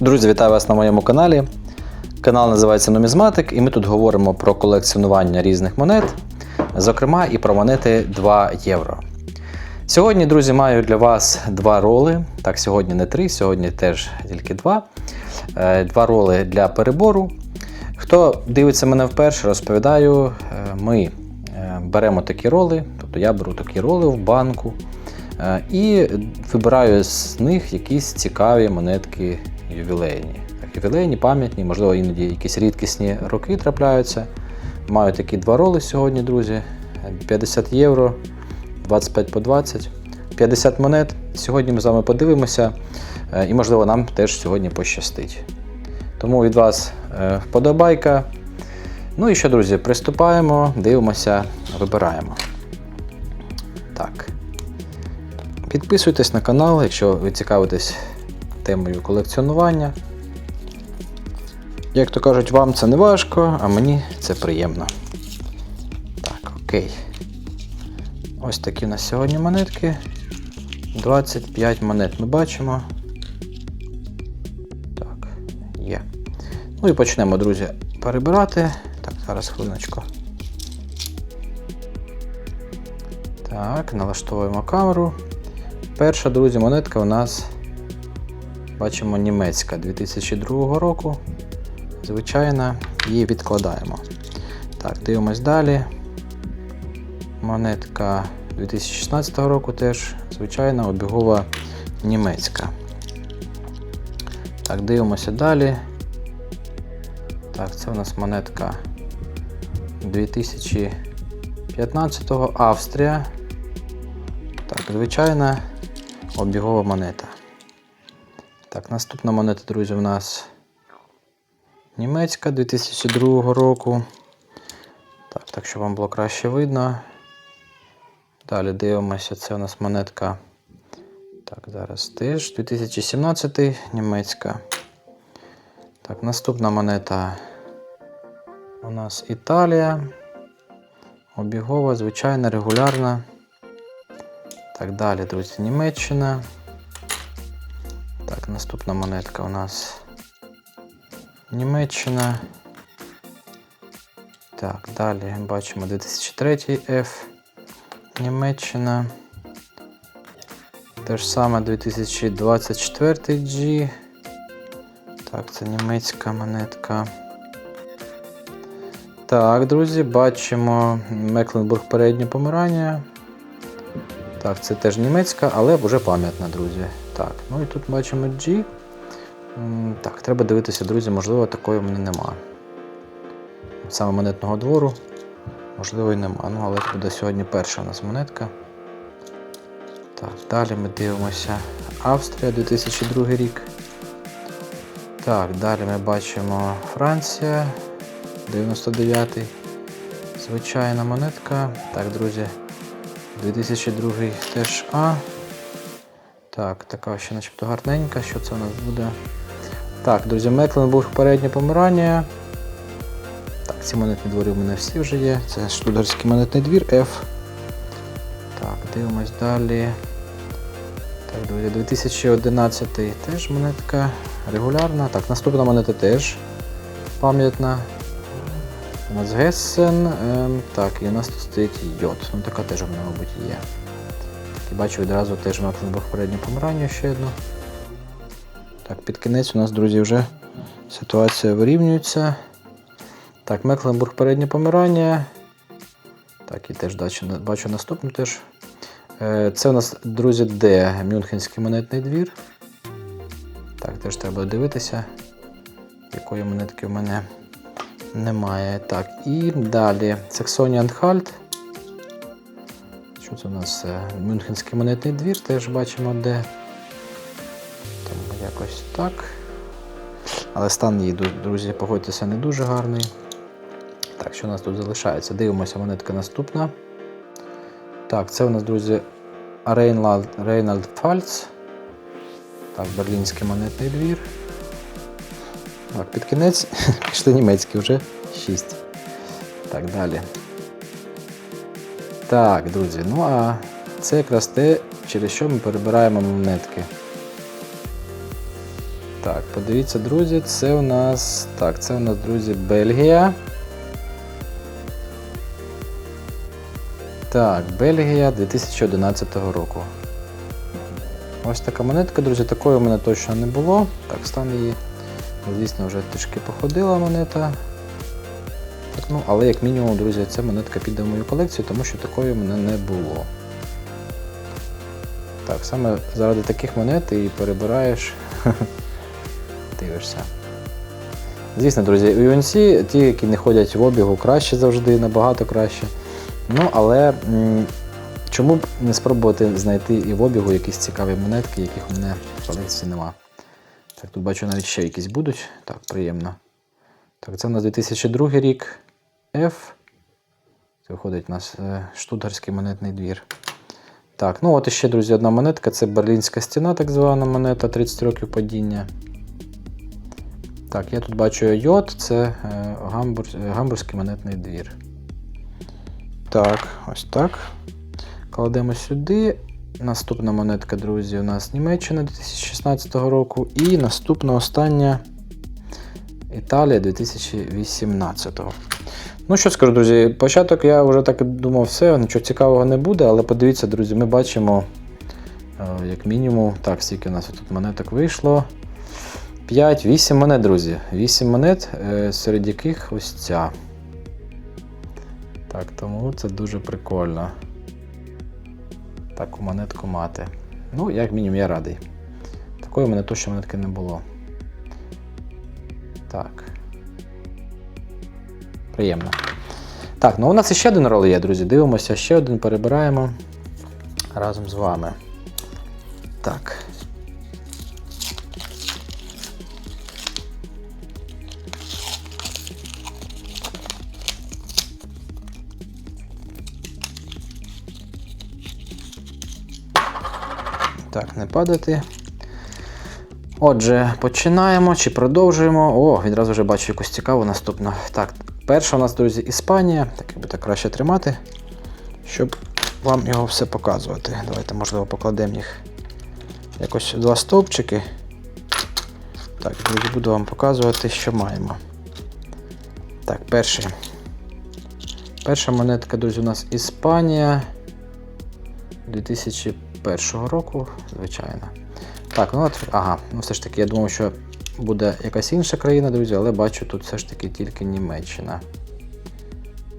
Друзі, вітаю вас на моєму каналі. Канал називається Нумізматик, і ми тут говоримо про колекціонування різних монет, зокрема і про монети 2 євро. Сьогодні, друзі, маю для вас два роли. Так, сьогодні не три, сьогодні теж тільки два. Е, Два роли для перебору. Хто дивиться мене вперше, розповідаю, е, ми е, беремо такі роли, тобто я беру такі роли в банку і вибираю з них якісь цікаві монетки ювілейні. Ювілейні, пам'ятні, можливо, іноді якісь рідкісні роки трапляються. Маю такі два роли сьогодні, друзі. 50 євро, 25 по 20, 50 монет. Сьогодні ми з вами подивимося, е, і, можливо, нам теж сьогодні пощастить. Тому від вас е, вподобайка. Ну і що, друзі, приступаємо, дивимося, вибираємо. Так. Підписуйтесь на канал, якщо ви цікавитесь темою колекціонування. Як то кажуть, вам це не важко, а мені це приємно. Так, окей. Ось такі у нас сьогодні монетки. 25 монет ми бачимо. Так, є. Ну і почнемо, друзі, перебирати. Так, зараз хвилиночку. Так, налаштовуємо камеру. Перша, друзі, монетка у нас бачимо німецька 2002 року. Звичайна, її відкладаємо. Так, дивимось далі. Монетка 2016 року теж звичайна обігова німецька. Так, дивимося далі. Так, це у нас монетка 2015 Австрія. Так, звичайна обігова монета. Так, наступна монета, друзі, у нас німецька 2002 року. Так, так, щоб вам було краще видно. Далі дивимося, це у нас монетка. Так, зараз теж 2017 німецька. Так, наступна монета у нас Італія. Обігова, звичайна, регулярна. Так, далі, друзі, Німеччина. Наступна монетка у нас Німеччина. Так, далі бачимо 2003 F. Німеччина. Те ж саме 2024 G. Так, це німецька монетка. Так, друзі, бачимо Мекленбург переднє помирання. Так, це теж німецька, але вже пам'ятна, друзі. Так, ну і тут бачимо G. Так, треба дивитися, друзі, можливо, такої в мене нема. Саме монетного двору, можливо, і нема. Ну, але це буде сьогодні перша у нас монетка. Так, далі ми дивимося Австрія 2002 рік. Так, далі ми бачимо Франція 99-й. Звичайна монетка. Так, друзі, 2002 теж А. Так, така ще начебто гарненька. Що це у нас буде? Так, друзі, Мекленбург переднє помирання. Так, ці монетні двори у мене всі вже є. Це штутгарський монетний двір F. Так, дивимось далі. Так, друзі, 2011 теж монетка регулярна. Так, наступна монета теж пам'ятна. У нас Гессен. Ем, так, і у нас тут стоїть йод. Ну така теж у мене, мабуть, є. І бачу відразу теж Мекленбург переднє помирання ще одну. Так, під кінець у нас, друзі, вже ситуація вирівнюється. Так, Мекленбург переднє помирання. Так, і теж бачу, наступну теж. Е, Це у нас, друзі, Д. Мюнхенський монетний двір. Так, теж треба дивитися, якої монетки в мене немає. Так, і далі. Саксонія Анхальт. Що це у нас? Е, Мюнхенський монетний двір, теж бачимо де. Тому якось так. Але стан її, друзі, погодьтеся, не дуже гарний. Так, що у нас тут залишається? Дивимося, монетка наступна. Так, це у нас, друзі, Рейнальд Фальц. Так, берлінський монетний двір. Так, під кінець пішли німецькі вже 6. Так, далі. Так, друзі, ну а це якраз те, через що ми перебираємо монетки. Так, подивіться, друзі, це у нас. Так, це у нас, друзі, Бельгія. Так, Бельгія 2011 року. Ось така монетка, друзі, такої у мене точно не було. Так, стан її. Звісно, вже трішки походила монета. Ну, але як мінімум, друзі, ця монетка піде в мою колекцію, тому що такої в мене не було. Так, саме заради таких монет ти перебираєш. Дивишся. Звісно, друзі, у UNC ті, які не ходять в обігу, краще завжди, набагато краще. Ну, але м, чому б не спробувати знайти і в обігу якісь цікаві монетки, яких у мене в колекції нема. Так, тут бачу навіть ще якісь будуть. Так, приємно. Так, це у нас 2002 рік F. Це виходить у нас е, штутгарський монетний двір. Так, ну от іще, друзі, одна монетка це Берлінська стіна, так звана монета 30 років падіння. Так, я тут бачу йод, це е, Гамбур, е, Гамбурзький монетний двір. Так, ось так. Кладемо сюди. Наступна монетка, друзі, у нас Німеччина 2016 року. І наступна остання Італія 2018. Ну що скажу, друзі, початок я вже так думав, все, нічого цікавого не буде, але подивіться, друзі, ми бачимо, е, як мінімум, так, скільки у нас тут монеток вийшло. 5, 8 монет, друзі. 8 монет, е, серед яких ось ця. Так, тому це дуже прикольно. Таку монетку мати. Ну, як мінімум, я радий. Такої в мене точно монетки не було. Так. Приємно. Так, ну у нас ще один рол є, друзі. Дивимося, ще один перебираємо разом з вами. Так. Так, не падати. Отже, починаємо чи продовжуємо. О, відразу вже бачу якусь цікаву наступну. Так, перша у нас, друзі, Іспанія. Так, якби так краще тримати, щоб вам його все показувати. Давайте, можливо, покладемо їх якось у два стовпчики. Так, друзі, буду вам показувати, що маємо. Так, перший. Перша монетка, друзі, у нас Іспанія 2001 року, звичайно. Так, ну от, ага, ну все ж таки, я думав, що буде якась інша країна, друзі, але бачу тут все ж таки тільки Німеччина.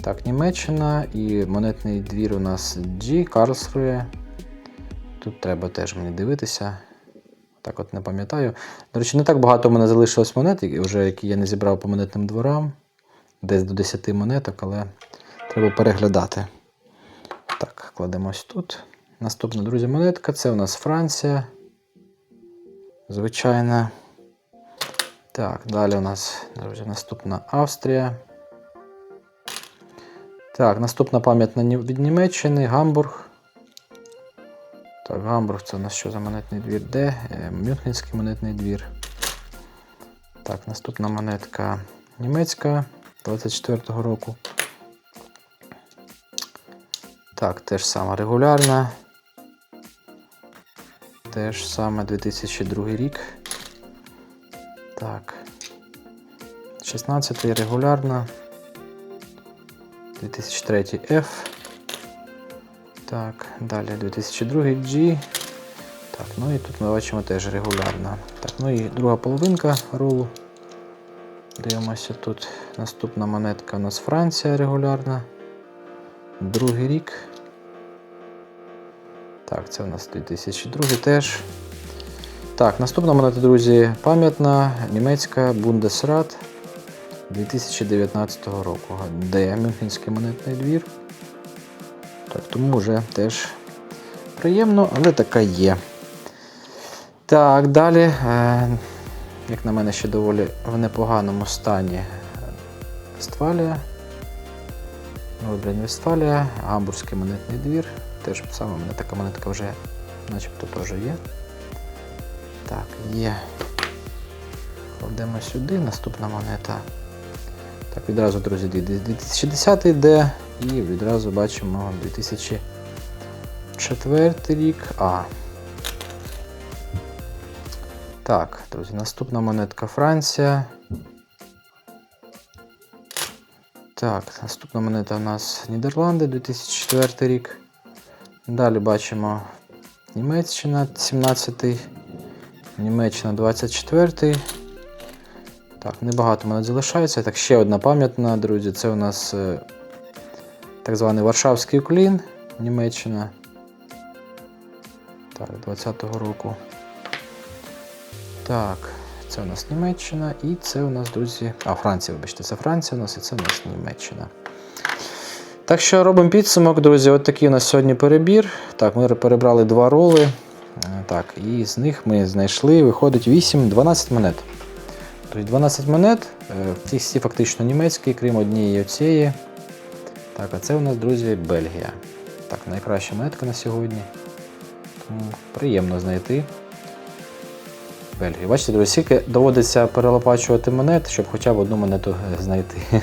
Так, Німеччина і монетний двір у нас G, Карлсрує. Тут треба теж мені дивитися. Так от не пам'ятаю. До речі, не так багато в мене залишилось монет, вже які я не зібрав по монетним дворам. Десь до 10 монеток, але треба переглядати. Так, кладемо ось тут. Наступна, друзі, монетка це у нас Франція. Звичайно. Так, далі у нас, друзі, наступна Австрія. Так, наступна пам'ятна від Німеччини, Гамбург. Так, Гамбург це у нас що за монетний двір? Де? Е, Мюнхенський монетний двір. Так, наступна монетка німецька 24-го року. Так, теж саме регулярна. Теж саме 2002 рік. Так. 16 регулярна. 2003 F. Так, далі 2002 G. Так, ну і тут ми бачимо теж регулярна. Так, ну і друга половинка ролу. Дивимося тут. Наступна монетка у нас Франція регулярна. Другий рік. Так, це у нас 2002 теж. Так, наступна монета, друзі, пам'ятна німецька Bundesrat 2019 року. Де Мюнхенський монетний двір. Так, тому вже теж приємно, але така є. Так, далі, е, як на мене, ще доволі в непоганому стані Вестфалія. Блін, Вестфалія, Гамбурзький монетний двір. Теж саме мене така монетка вже начебто теж є. Так, є. Кладемо сюди, наступна монета. Так, відразу, друзі, 2010 йде і відразу бачимо 2004 рік. А. Так, друзі, наступна монетка Франція. Так, наступна монета у нас Нідерланди 2004 рік. Далі бачимо Німеччина 17-й, Німеччина 24-й. Так, небагато монет залишається. Так, ще одна пам'ятна, друзі. Це у нас е, так званий Варшавський уклін, Німеччина. Так, 20-го року. Так, це у нас Німеччина і це у нас, друзі. А, Франція, вибачте, це Франція у нас і це у нас Німеччина. Так що робимо підсумок, друзі. От такий у нас сьогодні перебір. Так, ми перебрали два роли. Е, Так, і з них ми знайшли, виходить 8-12 монет. Тобто 12 монет, е, ті всі фактично німецькі, крім однієї оцієї. Так, а це у нас, друзі, Бельгія. Так, найкраща монетка на сьогодні. Тому приємно знайти. Бельгію. Бачите, друзі, скільки доводиться перелопачувати монет, щоб хоча б одну монету е, знайти.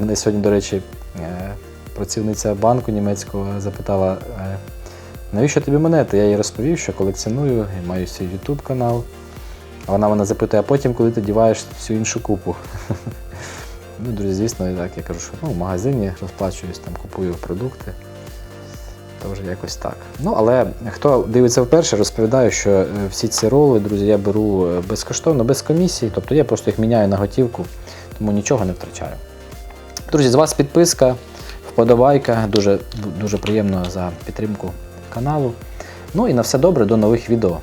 Мене сьогодні, до речі, е, працівниця банку німецького запитала, навіщо тобі монети? Я їй розповів, що колекціоную, маю свій YouTube канал. А вона мене запитує, а потім, коли ти діваєш всю іншу купу. Ну, друзі, звісно, так я кажу, що ну, в магазині розплачуюсь, там купую продукти. То вже якось так. Ну, але хто дивиться вперше, розповідаю, що е, всі ці роли, друзі, я беру е, безкоштовно, без комісії, тобто я просто їх міняю на готівку, тому нічого не втрачаю. Друзі, з вас підписка, вподобайка, дуже, дуже приємно за підтримку каналу. Ну і на все добре, до нових відео.